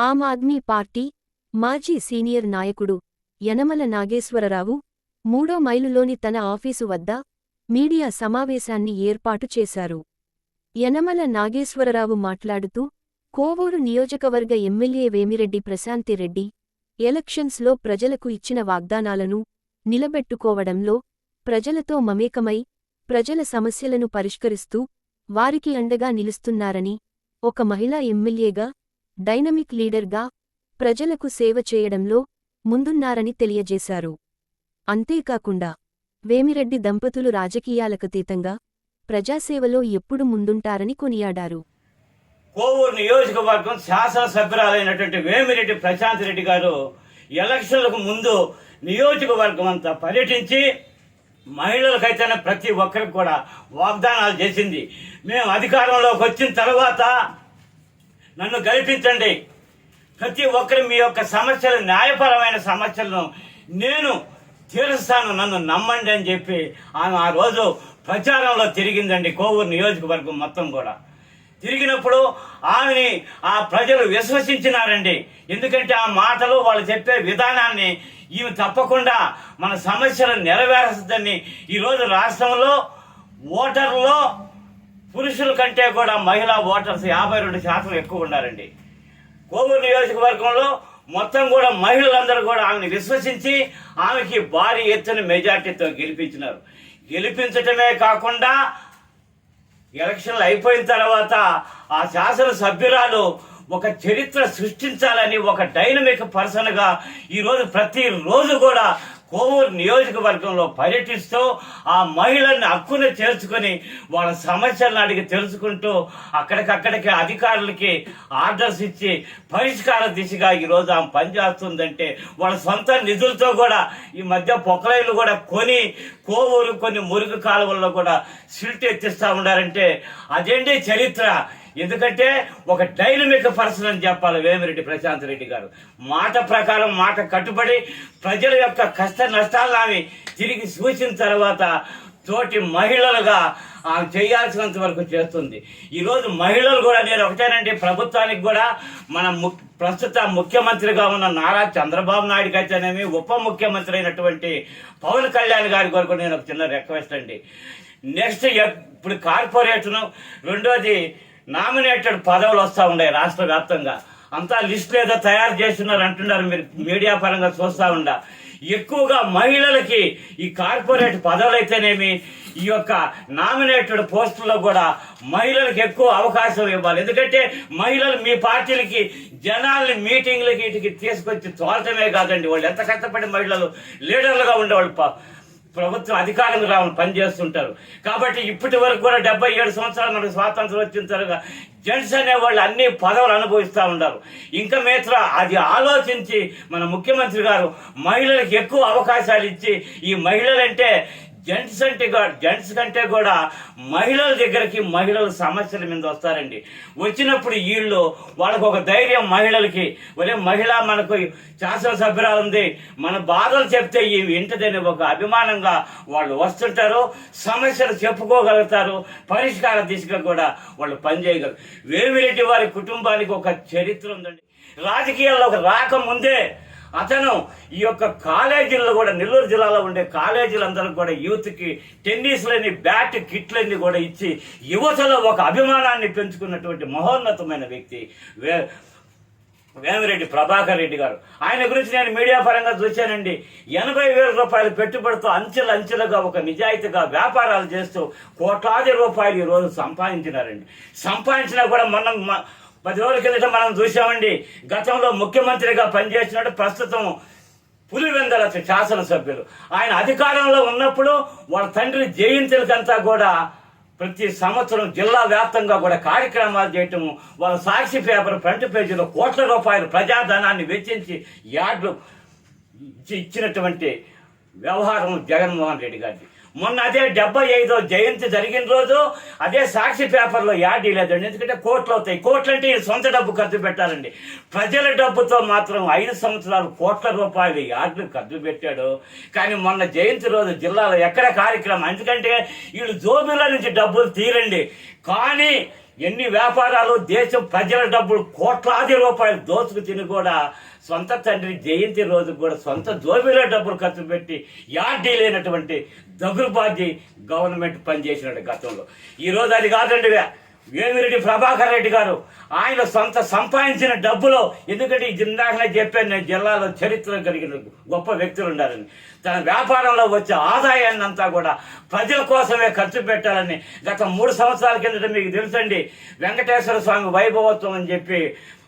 ఆమ్ Aadmi party మాజీ senior నాయకుడు యనమల నాగేశ్వరరావు మూడో మైలులోని తన ఆఫీసు వద్ద మీడియా సమావేశాన్ని ఏర్పాటు చేశారు. యనమల నాగేశ్వరరావు మాట్లాడుతూ కోవూరు నియోజకవర్గ ఎమ్మెల్యే వేమిరెడ్డి ప్రశాంతిరెడ్డి ఎలక్షన్స్లో ప్రజలకు ఇచ్చిన వాగ్దానాలను నిలబెట్టుకోవడంలో ప్రజలతో మమేకమై ప్రజల సమస్యలను పరిష్కరిస్తూ వారికి అండగా నిలుస్తున్నారని ఒక మహిళా ఎమ్మెల్యేగా డైనమిక్ లీడర్గా ప్రజలకు సేవ చేయడంలో ముందున్నారని తెలియజేశారు. అంతేకాకుండా వేమిరెడ్డి దంపతులు రాజకీయాలకతీతంగా ప్రజాసేవలో ఎప్పుడు ముందుంటారని కొనియాడారు. కోవూరు నియోజకవర్గం శాసనసభ్యురాలైనటువంటి వేమిరెడ్డి ప్రశాంత్ రెడ్డి గారు ఎలక్షన్లకు ముందు నియోజకవర్గం అంతా పర్యటించి మహిళలకైతేనే ప్రతి ఒక్కరికి కూడా వాగ్దానాలు చేసింది. మేము అధికారంలోకి వచ్చిన తర్వాత నన్ను గెలిపించండి. ప్రతి ఒక్కరు మీ యొక్క సమస్యలు న్యాయపరమైన సమస్యలను నేను తీరుస్తాను నన్ను నమ్మండి అని చెప్పి ఆమె ఆ రోజు ప్రచారంలో తిరిగిందండి కోవూరు నియోజకవర్గం మొత్తం కూడా. తిరిగినప్పుడు ఆమెని ఆ ప్రజలు విశ్వసించినారండి. ఎందుకంటే ఆ మాటలు వాళ్ళు చెప్పే విధానాన్ని ఈమె తప్పకుండా మన సమస్యలు నెరవేరుస్తుందని ఈరోజు రాష్ట్రంలో ఓటర్లో పురుషుల కంటే కూడా మహిళా ఓటర్స్ యాభై రెండు శాతం ఎక్కువ ఉన్నారండి. కోవూరు నియోజకవర్గంలో మొత్తం కూడా మహిళలందరూ కూడా ఆమెను విశ్వసించి ఆమెకి భారీ ఎత్తున మెజార్టీతో గెలిపించినారు. గెలిపించటమే కాకుండా ఎలక్షన్లు అయిపోయిన తర్వాత ఆ శాసన సభ్యురాలు ఒక చరిత్ర సృష్టించాలని ఒక డైనమిక్ పర్సన్గా ఈరోజు ప్రతిరోజు కూడా కోవూరు నియోజకవర్గంలో పర్యటిస్తూ ఆ మహిళల్ని హక్కును చేర్చుకొని వాళ్ళ సమస్యలను అడిగి తెలుసుకుంటూ అక్కడికక్కడికి అధికారులకి ఆర్డర్స్ ఇచ్చి పరిష్కార దిశగా ఈరోజు ఆమె పనిచేస్తుందంటే వాళ్ళ సొంత నిధులతో కూడా ఈ మధ్య పొక్కలైలు కూడా కొని కోవూరు కొన్ని మురుగు కాలువల్లో కూడా సిల్ట్ ఎత్తిస్తూ ఉన్నారంటే అదేంటి చరిత్ర? ఎందుకంటే ఒక డైనమిక్ పర్సన్ అని చెప్పాలి వేమిరెడ్డి ప్రశాంత్ రెడ్డి గారు. మాట ప్రకారం మాట కట్టుబడి ప్రజల యొక్క కష్ట నష్టాలను ఆమె తిరిగి సూచిన తర్వాత తోటి మహిళలుగా ఆమె చేయాల్సినంత వరకు చేస్తుంది. ఈరోజు మహిళలు కూడా నేను ఒకటేనండి ప్రభుత్వానికి కూడా మన ము ప్రస్తుత ముఖ్యమంత్రిగా ఉన్న నారా చంద్రబాబు నాయుడు అయితేనేమి ఉప ముఖ్యమంత్రి అయినటువంటి పవన్ కళ్యాణ్ గారి కొరకు నేను ఒక చిన్న రిక్వెస్ట్ అండి. నెక్స్ట్ ఇప్పుడు కార్పొరేట్ను రెండోది నామినేటెడ్ పదవులు వస్తూ ఉన్నాయి రాష్ట్ర వ్యాప్తంగా. అంతా లిస్ట్ ఏదో తయారు చేస్తున్నారు అంటున్నారు మీరు మీడియా పరంగా చూస్తూ ఉండ. ఎక్కువగా మహిళలకి ఈ కార్పొరేట్ పదవులు అయితేనేమి ఈ యొక్క నామినేటెడ్ పోస్టుల్లో కూడా మహిళలకు ఎక్కువ అవకాశం ఇవ్వాలి. ఎందుకంటే మహిళలు మీ పార్టీలకి జనాల్ని మీటింగ్లకి వీటికి తీసుకొచ్చి తోలటమే కాదండి. వాళ్ళు ఎంత కష్టపడి మహిళలు లీడర్లుగా ఉండేవాళ్ళు ప్రభుత్వం అధికారంగా రావాలని పనిచేస్తుంటారు. కాబట్టి ఇప్పటి వరకు కూడా డెబ్బై ఏడు సంవత్సరాలు మనకు స్వాతంత్రం వచ్చిన తర్వాత జెంట్స్ అనేవాళ్ళు అన్ని పదవులు అనుభవిస్తూ ఉన్నారు. ఇంకా మిత్ర అది ఆలోచించి మన ముఖ్యమంత్రి గారు మహిళలకు ఎక్కువ అవకాశాలు ఇచ్చి ఈ మహిళలంటే జెంట్స్ అంటే జెంట్స్ కంటే కూడా మహిళల దగ్గరికి మహిళల సమస్యల మీద వస్తారండి. వచ్చినప్పుడు వీళ్ళు వాళ్ళకు ఒక ధైర్యం మహిళలకి. ఒరే మహిళ మనకు శాసనసభ్యురాలు ఉంది. మన బాధలు చెప్తే ఈ వింటదని ఒక అభిమానంగా వాళ్ళు వస్తుంటారు. సమస్యలు చెప్పుకోగలుగుతారు. పరిష్కారం దిశగా కూడా వాళ్ళు పనిచేయగలరు. వేమిరెడ్డి వారి కుటుంబానికి ఒక చరిత్ర ఉందండి. రాజకీయాల్లోకి రాకముందే అతను ఈ యొక్క కాలేజీల్లో కూడా నెల్లూరు జిల్లాలో ఉండే కాలేజీలందరూ కూడా యూత్కి టెన్నిస్లని బ్యాట్ కిట్లన్నీ కూడా ఇచ్చి యువతలో ఒక అభిమానాన్ని పెంచుకున్నటువంటి మహోన్నతమైన వ్యక్తి వే వేమిరెడ్డి ప్రభాకర్ రెడ్డి గారు. ఆయన గురించి నేను మీడియా పరంగా చూశానండి. ఎనభై వేల రూపాయలు పెట్టుబడితో అంచెలు అంచెలుగా ఒక నిజాయితీగా వ్యాపారాలు చేస్తూ కోట్లాది రూపాయలు ఈ రోజు సంపాదించినారండి. సంపాదించినా కూడా మనం మ- పది రోజుల కిందట మనం చూసామండి గతంలో ముఖ్యమంత్రిగా పనిచేసినట్టు ప్రస్తుతం పులివెందల శాసనసభ్యులు. ఆయన అధికారంలో ఉన్నప్పుడు వాళ్ళ తండ్రి జయంతులకంతా కూడా ప్రతి సంవత్సరం జిల్లా వ్యాప్తంగా కూడా కార్యక్రమాలు చేయటం వాళ్ళ సాక్షి పేపర్ ఫ్రంట్ పేజీలో కోట్ల రూపాయలు ప్రజాధనాన్ని వెచ్చించి యార్డు ఇచ్చినటువంటి వ్యవహారం జగన్మోహన్ రెడ్డి గారిది. మొన్న అదే డెబ్బై ఐదో జయంతి జరిగిన రోజు అదే సాక్షి పేపర్లో యాడ్ లేదండి. ఎందుకంటే కోట్లు అవుతాయి. కోట్లు అంటే సొంత డబ్బు ఖర్చు పెట్టాలండి. ప్రజల డబ్బుతో మాత్రం ఐదు సంవత్సరాలు కోట్ల రూపాయలు యాడ్లు ఖర్చు పెట్టాడు. కానీ మొన్న జయంతి రోజు జిల్లాలో ఎక్కడ కార్యక్రమం? ఎందుకంటే వీళ్ళు జోబిల నుంచి డబ్బులు తీరండి. కానీ ఎన్ని వ్యాపారాలు దేశం ప్రజల డబ్బులు కోట్లాది రూపాయలు దోచుకు తిని కూడా సొంత తండ్రి జయంతి రోజు కూడా సొంత జోబీలో డబ్బులు ఖర్చు పెట్టి యార్డీ లేనటువంటి దగులుబాజీ గవర్నమెంట్ పనిచేసినట్టు గతంలో. ఈ రోజు అది కాదండి వేమిరెడ్డి ప్రభాకర్ రెడ్డి గారు. ఆయన సొంత సంపాదించిన డబ్బులో ఎందుకంటే ఈ జిందాకనే చెప్పాను నేను జిల్లాలో చరిత్ర కలిగిన గొప్ప వ్యక్తులు ఉండాలని. తన వ్యాపారంలో వచ్చే ఆదాయాన్ని అంతా కూడా ప్రజల కోసమే ఖర్చు పెట్టాలని గత మూడు సంవత్సరాల కిందట మీకు తెలుసండి వెంకటేశ్వర స్వామి వైభవోత్సవం అని చెప్పి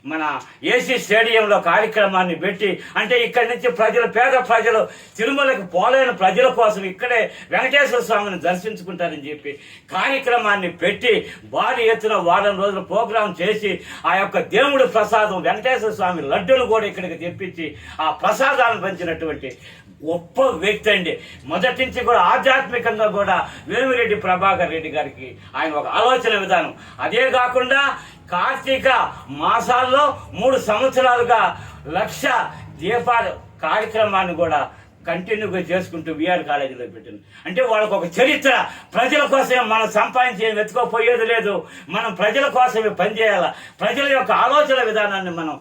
మన ఏసీ స్టేడియంలో కార్యక్రమాన్ని పెట్టి అంటే ఇక్కడి నుంచి ప్రజలు పేద ప్రజలు తిరుమలకు పోలేని ప్రజల కోసం ఇక్కడే వెంకటేశ్వర స్వామిని దర్శించుకుంటారని చెప్పి కార్యక్రమాన్ని పెట్టి భారీ ఎత్తున వారం రోజుల ప్రోగ్రాం చేసి ఆ యొక్క దేవుడి ప్రసాదం వెంకటేశ్వర స్వామి లడ్డూలు కూడా ఇక్కడికి తెప్పించి ఆ ప్రసాదాలను పంచినటువంటి గొప్ప వ్యక్తి అండి. మొదటి నుంచి కూడా ఆధ్యాత్మికంగా కూడా వేమిరెడ్డి ప్రభాకర్ రెడ్డి గారికి ఆయన ఒక ఆలోచన విధానం. అదే కాకుండా కార్తీక మాసాల్లో మూడు సంవత్సరాలుగా లక్ష దీపాల కార్యక్రమాన్ని కూడా కంటిన్యూగా చేసుకుంటూ విఆర్ కాలేజీలో పెట్టింది. అంటే వాళ్ళకు ఒక చరిత్ర. ప్రజల కోసమే మనం సంపాదించే వెతుకోపోయేది లేదు. మనం ప్రజల కోసమే పనిచేయాలి? ప్రజల యొక్క ఆలోచన విధానాన్ని మనం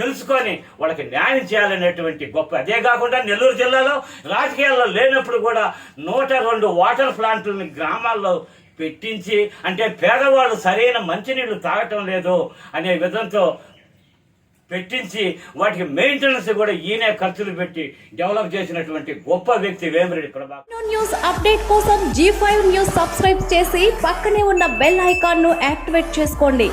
తెలుసుకొని వాళ్ళకి న్యాయం చేయాలనేటువంటి గొప్ప అదే కాకుండా నెల్లూరు జిల్లాలో రాజకీయాల్లో లేనప్పుడు కూడా నూట రెండు వాటర్ ప్లాంట్లని గ్రామాల్లో పెట్టించి అంటే పేదవాళ్ళు సరైన మంచినీళ్ళు తాగటం లేదు అనే విధంతో పెట్టించి వాటికి మెయింటెనెన్స్ కూడా ఈయనే ఖర్చులు పెట్టి డెవలప్ చేసినటువంటి గొప్ప వ్యక్తి వేమిరెడ్డి ప్రభాకర్. న్యూస్ అప్డేట్ కోసం జీ ఫైవ్ న్యూస్ సబ్స్క్రైబ్ చేసి పక్కనే ఉన్న బెల్ ఐకాన్ను యాక్టివేట్ చేసుకోండి.